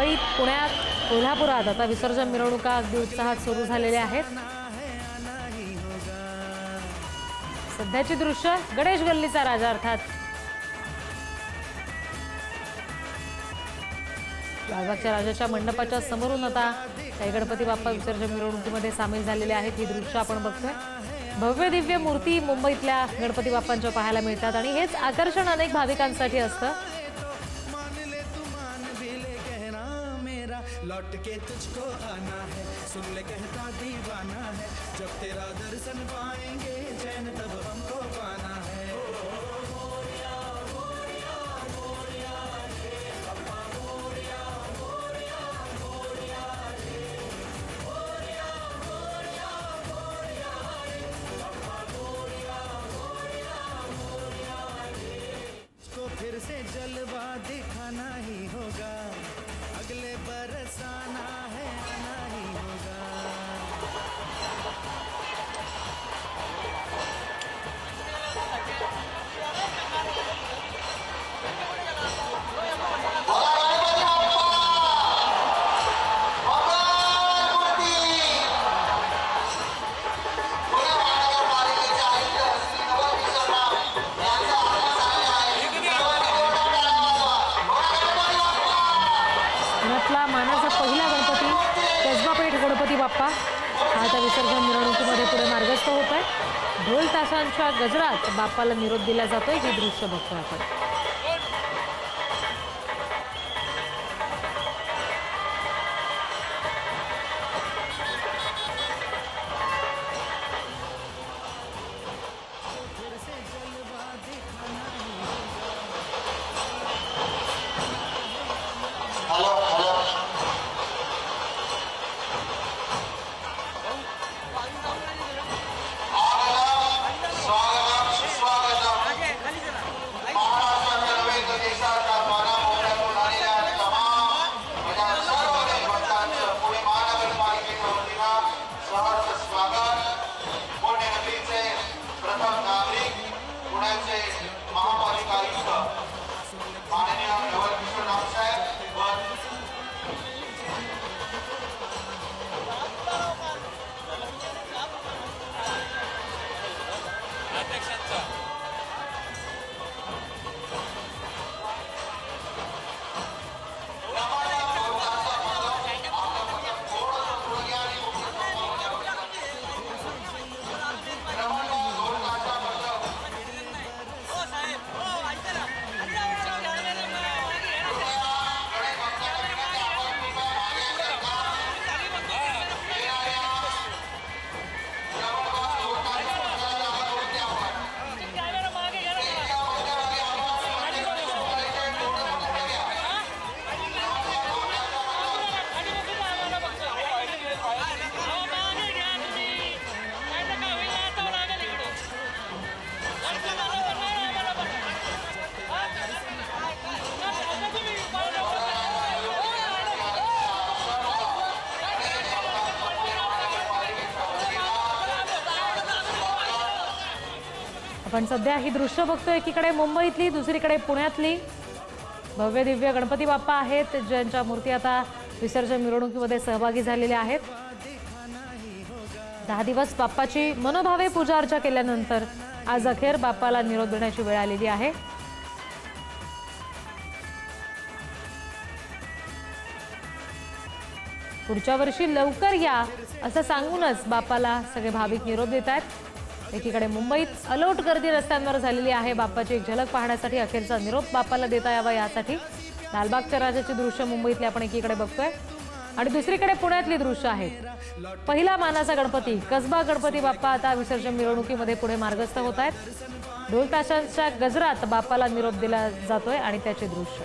मुंबईत पुण्यात कोल्हापुरात आता विसर्जन मिरवणुका अगदी उत्साहात सुरू झालेल्या आहेत. सध्याची दृश्य गणेश गल्लीचा राजा अर्थात. लालबागच्या राजाच्या मंडपाच्या समोरून आता काही गणपती बाप्पा विसर्जन मिरवणुकीमध्ये सामील झालेले आहेत. ही दृश्य आपण बघतोय. भव्य दिव्य मूर्ती मुंबईतल्या गणपती बाप्पांच्या पाहायला मिळतात आणि हेच आकर्षण अनेक भाविकांसाठी असतं. लौट के तुझको आना है। सुन ले कहता दीवाना है। जब तेरा दर्शन पाएँगे, चैन तब हमको पाना है। फिर से जलवा दिखाना ही। बरस हा आता विसर्जन मिरवणुकीमध्ये पुढे मार्गस्थ होत आहे ढोल ताशांच्या गजरात बाप्पाला निरोप दिला जातोय हे दृश्य बघतोय आपण. 백센터 आपण सध्या ही दृश्य बघतोय एकीकडे मुंबईतली दुसरीकडे पुण्यातली. भव्य दिव्य गणपती बाप्पा आहेत ज्यांच्या मूर्ती आता विसर्जन मिरवणुकीमध्ये सहभागी झालेल्या आहेत. दहा दिवस बाप्पाची मनोभावे पूजा अर्चा केल्यानंतर आज अखेर बाप्पाला निरोप देण्याची वेळ आलेली आहे. पुढच्या वर्षी लवकर या असं सांगूनच बाप्पाला सगळे भाविक निरोप देत आहेत एकीकडे मुंबईत अलोट गर्दी रस्त्यांवर झालेली आहे. बाप्पाची एक झलक पाहण्यासाठी अखेरचा निरोप बाप्पाला देता यावा यासाठी लालबागच्या राजाची दृश्य मुंबईतली आपण एकीकडे बघतोय. आणि दुसरीकडे पुण्यातली दृश्य आहेत पहिला मानाचा गणपती कसबा गणपती बाप्पा आता विसर्जन मिरवणुकीमध्ये पुढे मार्गस्थ होत आहेत. ढोल ताशांच्या गजरात बाप्पाला निरोप दिला जातोय आणि त्याचे दृश्य.